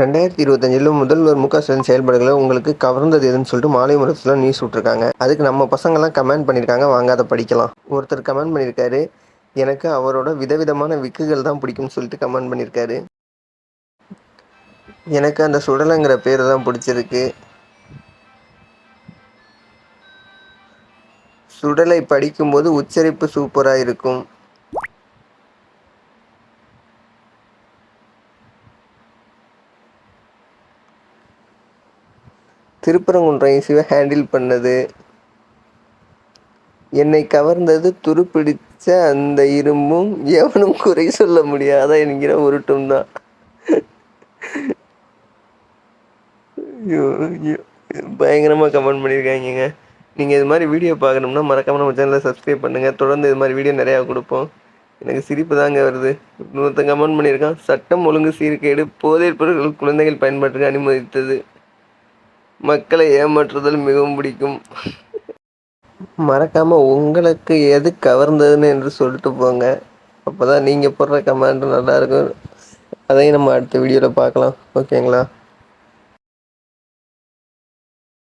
ரெண்டாயிரத்தி இருபத்தஞ்சில் முதல்வர் மு க ஸ்டாலின் செயல்பாடுகளை உங்களுக்கு கவர்ந்தது எதுன்னு சொல்லிட்டு மாலை முரசில் நியூஸ் விட்ருக்காங்க அதுக்கு நம்ம பசங்கள்லாம் கமெண்ட் பண்ணியிருக்காங்க வாங்க அதை படிக்கலாம். ஒருத்தர் கமெண்ட் பண்ணியிருக்காரு எனக்கு அவரோட விதவிதமான விக்குகள் தான் பிடிக்கும்னு சொல்லிட்டு கமெண்ட் பண்ணியிருக்காரு. எனக்கு அந்த சுடலைங்கிற பேர் தான் பிடிச்சிருக்கு. சுடலை படிக்கும்போது உச்சரிப்பு சூப்பராக இருக்கும். திருப்பரங்குன்றம் சிவ ஹேண்டில் பண்ணது. என்னை கவர்ந்தது துருப்பிடிச்ச அந்த இரும்பும் எவனும் குறை சொல்ல முடியாத என்கிற உருட்டும் தான். ஐயோ ஐயோ. பயங்கரமாக கமெண்ட் பண்ணியிருக்காங்க நீங்கள் இது மாதிரி வீடியோ பார்க்கணும்னா மறக்காம நம்ம சேனலை சப்ஸ்கிரைப் பண்ணுங்கள் தொடர்ந்து இது மாதிரி வீடியோ நிறையா கொடுப்போம். எனக்கு சிரிப்பு தாங்க வருது. இன்னொருத்தன் கமெண்ட் பண்ணியிருக்கான் சட்டம் ஒழுங்கு சீர்கேடு போதைப் பொருட்கள் குழந்தைகள் பயன்பாட்டுக்கு அனுமதித்தது. மக்களை ஏமாற்றுதல் மிகவும் பிடிக்கும். மறக்காமல் உங்களுக்கு எது கவர்ந்ததுன்னு என்று சொல்லிட்டு போங்க. அப்போ தான் நீங்கள் போடுற கமெண்ட் நல்லாயிருக்கும் அதையும் நம்ம அடுத்த வீடியோவில் பார்க்கலாம். ஓகேங்களா?